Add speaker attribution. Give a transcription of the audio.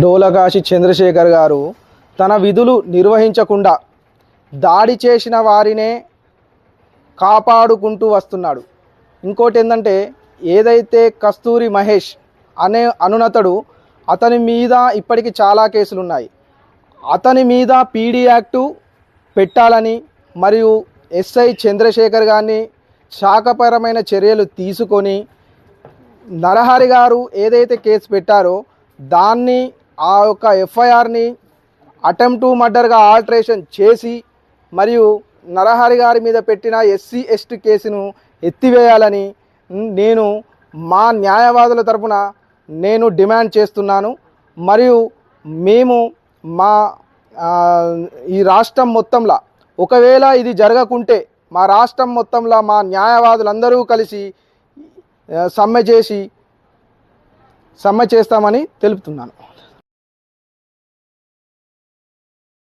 Speaker 1: డోలకాశి చంద్రశేఖర్ గారు తన విధులు నిర్వహించకుండా దాడి చేసిన వారినే కాపాడుకుంటూ వస్తున్నాడు. ఇంకోటి ఏంటంటే ఏదైతే కస్తూరి మహేష్ అనే అనునతడు అతని మీద ఇప్పటికి చాలా కేసులు ఉన్నాయి అతని మీద పీడీ యాక్టు పెట్టాలని మరియు ఎస్ఐ చంద్రశేఖర్ గారిని శాఖపరమైన చర్యలు తీసుకొని నరహరి గారు ఏదైతే కేసు పెట్టారో దాన్ని ఆ యొక్క ఎఫ్ఐఆర్ని అటెంప్ట్ మర్డర్గా ఆల్టరేషన్ చేసి మరియు నరహరి గారి మీద పెట్టిన ఎస్సీ ఎస్టీ కేసును ఎత్తివేయాలని నేను మా న్యాయవాదుల తరపున నేను డిమాండ్ చేస్తున్నాను. మరియు మేము మా ఈ రాష్ట్రం మొత్తంలో ఒకవేళ ఇది జరగకుంటే మా రాష్ట్రం మొత్తంలో మా న్యాయవాదులందరూ కలిసి సమ్మె చేసి సమ్మె చేస్తామని తెలుపుతున్నాను.